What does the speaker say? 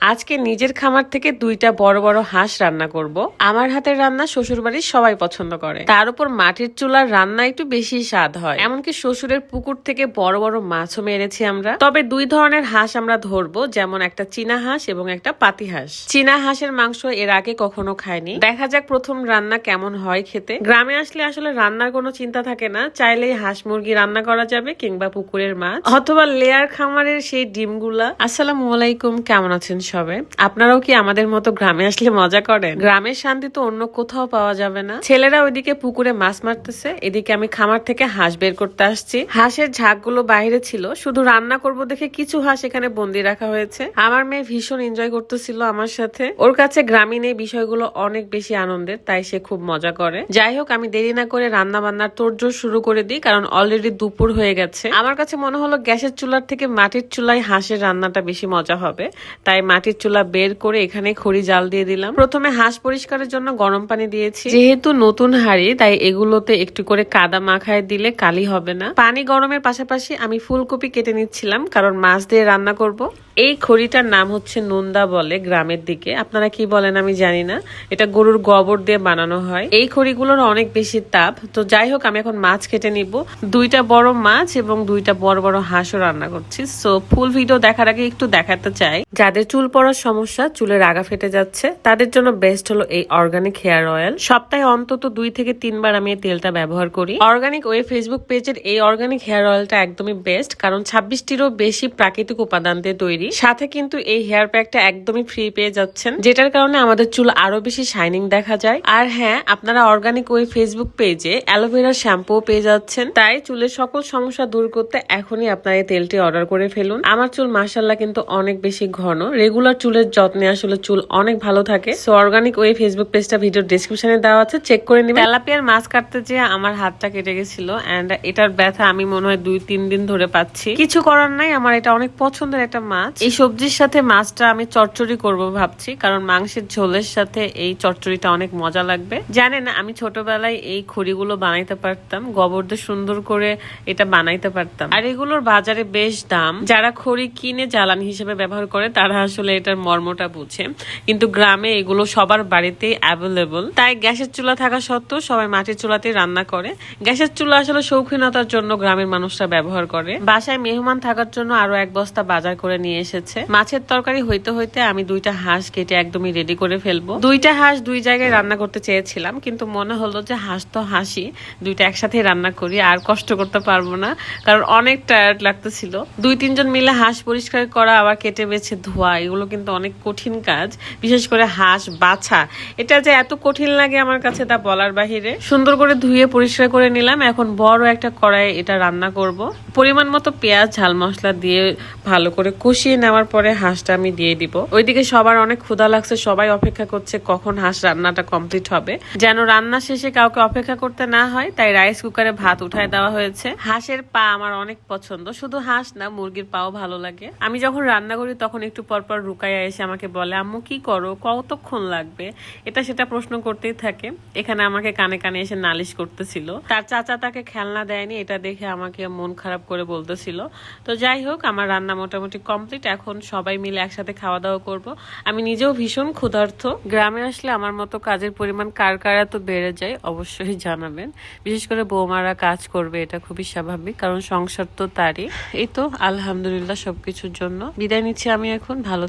আজকে নিজের খামার থেকে দুইটা বড় বড় হাঁস রান্না করব। আমার হাতের রান্না শ্বশুর বাড়ির সবাই পছন্দ করে। তার উপর মাটির চুলার রান্না একটু বেশি স্বাদ হয়। এমনকি শ্বশুরের পুকুর থেকে বড় বড় মাছও মেরেছি আমরা। তবে দুই ধরনের হাঁস আমরা ধরবো, যেমন একটা চীনা হাঁস এবং একটা পাতি হাঁস। চীনা হাঁসের মাংস এর আগে কখনো খায়নি দেখা যাক প্রথম রান্না কেমন হয় খেতে। গ্রামে আসলে আসলে রান্নার কোনো চিন্তা থাকে না। চাইলেই হাঁস মুরগি রান্না করা যাবে কিংবা পুকুরের মাছ। অথবা লেয়ার খামারের সেই ডিমগুলা। আসসালামু আলাইকুম, কেমন আছেন সবে আপনারাও কি আমাদের মতো গ্রামে আসলে মজা করেন? গ্রামের শান্তি তো অন্য কোথাও পাওয়া যাবে না। ছেলেরা ওইদিকে পুকুরে মাছ মারতেছে, এদিকে আমি খামার থেকে হাঁস বের করতে আসছি। হাঁসের ঝাঁকগুলো বাইরে ছিল, শুধু রান্না করব দেখে কিছু হাঁস এখানে বন্দি রাখা হয়েছে। আমার মেয়ে ভীষণ এনজয় করতেছিল আমার সাথে। ওর কাছে গ্রামীণ এই বিষয়গুলো অনেক বেশি আনন্দের, তাই সে খুব মজা করে। যাই হোক, আমি দেরি না করে রান্না বান্নার তোড়জোড় শুরু করে দিই, কারণ অলরেডি দুপুর হয়ে গেছে। আমার কাছে মনে হলো গ্যাসের চুলার থেকে মাটির চুলায় হাঁসের রান্নাটা বেশি মজা হবে, তাই মাটির চুলা বের করে এখানে খড়ি জাল দিয়ে দিলাম। প্রথমে হাঁস পরিষ্কারের জন্য গরম পানি দিয়েছি। যেহেতু নতুন হাড়ি, তাই এগুলোতে একটু করে কাদা মাখায় দিলে কালি হবে না। পানি গরমের পাশাপাশি আমি ফুলকপি কেটে নিচ্ছিলাম, কারণ মাছ দিয়ে রান্না করব। এই খড়িটার নাম হচ্ছে নন্দা বলে গ্রামের দিকে। আপনারা কি বলেন আমি জানি না। এটা গরুর গোবর দিয়ে বানানো হয়। এই খড়িগুলোর অনেক বেশি তাপ। তো যাই হোক, আমি এখন মাছ কেটে নিব। দুইটা বড় মাছ এবং দুইটা বড় বড় হাঁসও রান্না করছি। সো ফুল ভিডিও দেখার আগে একটু দেখাতে চাই। যাদের চুল পড়ার সমস্যা, চুলের আগা ফেটে যাচ্ছে। তাদের জন্য বেস্ট হলো এই অর্গানিক হেয়ার অয়েল সপ্তাহে অন্তত দুই থেকে তিনবার আমি এই তেলটা ব্যবহার করি। অর্গানিক ওয়ে ফেসবুক পেজের এই অর্গানিক হেয়ার অয়েলটা একদমই বেস্ট কারণ ছাব্বিশটিরও বেশি প্রাকৃতিক উপাদান দিয়ে তৈরি। সাথে কিন্তু এই হেয়ার প্যাকটা একদমই ফ্রি পেয়ে যাচ্ছেন, যেটার কারণে আমাদের চুল আরও বেশি শাইনিং দেখা যায়। আর হ্যাঁ আপনারা অর্গানিক ওয়ে ফেসবুক পেজে অ্যালোভেরা শ্যাম্পু পেয়ে যাচ্ছেন। তাই চুলের সকল সমস্যা দূর করতে এখনই আপনারা এই তেলটি অর্ডার করে ফেলুন। আমার চুল মাসাল্লাহ কিন্তু অনেক বেশি ঘন। রেগুলার চুলের যত্নে আসলে চুল অনেক ভালো থাকে। সো অর্গানিক ওই ফেসবুক পেজটা ভিডিও ডিসক্রিপশনে দেওয়া আছে চেক করে নিবেন। তেলাপিয়ার মাছ কাটতে যেয়ে আমার হাতটা কেটে গেছিল এন্ড এটার ব্যথা আমি মনে হয় দুই, তিন দিন ধরে পাচ্ছি। কিছু করার নাই, আমার এটা অনেক পছন্দের একটা মাছ। এই সবজির সাথে মাছটা আমি চচ্চড়ি করব ভাবছি, কারণ মাংসের ঝোলের সাথে এই চচ্চড়িটা অনেক মজা লাগবে। জানেন আমি ছোটবেলায় এই খড়িগুলো বানাইতে পারতাম, গোবর দিয়ে সুন্দর করে এটা বানাইতে পারতাম। আর এগুলোর বাজারে বেশ দাম। যারা খড়ি কিনে জ্বালানি হিসেবে ব্যবহার করে, তারা আসলে এটার মর্মটা বুঝে। কিন্তু গ্রামে এগুলো সবার বাড়িতেই অ্যাভেলেবল তাই গ্যাসের চুলা থাকা সত্ত্বেও সবাই মাটির চুলাতেই রান্না করে। গ্যাসের চুলা আসলে শৌখিনতার জন্য গ্রামের মানুষরা ব্যবহার করে। বাসায় মেহমান থাকার জন্য আরও এক বস্তা বাজার করে নিয়ে এসেছে। মাছের তরকারি হইতে হইতে আমি দুইটা হাঁস কেটে একদমই রেডি করে ফেলব। দুইটা হাঁস দুই জায়গায় রান্না করতে চেয়েছিলাম, কিন্তু মনে হলো যে হাঁস তো হাসি দুইটা একসাথে রান্না করি, আর কষ্ট করতে পারব না, কারণ অনেক টায়ার্ড লাগতেছিল। দুই তিনজন মিলে হাঁস পরিষ্কার করা, আবার কেটে বেছে ধোয়া এগুলো কিন্তু অনেক কঠিন কাজ, বিশেষ করে হাঁস, বাছা। এটা যে এত কঠিন লাগে আমার কাছে তা বলার বাহিরে। সুন্দর করে ধুয়ে পরিষ্কার করে নিলাম। এখন বড় একটা কড়াই এটা রান্না করব। পরিমাণ মতো পেঁয়াজ, ঝাল মশলা দিয়ে ভালো করে কষিয়ে নেওয়ার পরে হাঁসটা আমি দিয়ে দিব। ওইদিকে সবার অনেক ক্ষুধা লাগছে, সবাই অপেক্ষা করছে কখন হাঁস রান্নাটা কমপ্লিট হবে। যেন রান্না শেষে কাউকে অপেক্ষা করতে না হয়, তাই রাইস কুকারে ভাত উঠায় দেওয়া হয়েছে। হাঁসের পা আমার অনেক পছন্দ। শুধু হাঁস না, মুরগির পাও ভালো লাগে। আমি যখন রান্না করি, তখন একটু পরপর রুকাইয়া এসে আমাকে বলে, আম্মু, কি করো? কতক্ষণ লাগবে? এটা সেটা প্রশ্ন করতেই থাকে। এখানে আমাকে কানে কানে এসে নালিশ করতেছিল। তার চাচা তাকে খেলনা দেয়নি, এটা দেখে আমাকে মন খারাপ করে বলতেছিল। তো যাই হোক, আমার রান্না মোটামুটি কমপ্লিট। এখন সবাই মিলে একসাথে খাওয়া দাওয়া করব। আমি নিজেও ভীষণ ক্ষুধার্থ গ্রামে আসলে আমার মতো কাজের পরিমাণ কার কার এত বেড়ে যায়, অবশ্যই জানাবেন। বিশেষ করে বৌমারা কাজ করবে, এটা খুবই স্বাভাবিক, কারণ সংসার তো তারই। এই তো, আলহামদুলিল্লাহ সবকিছুর জন্য। বিদায় নিচ্ছি আমি এখন, ভালো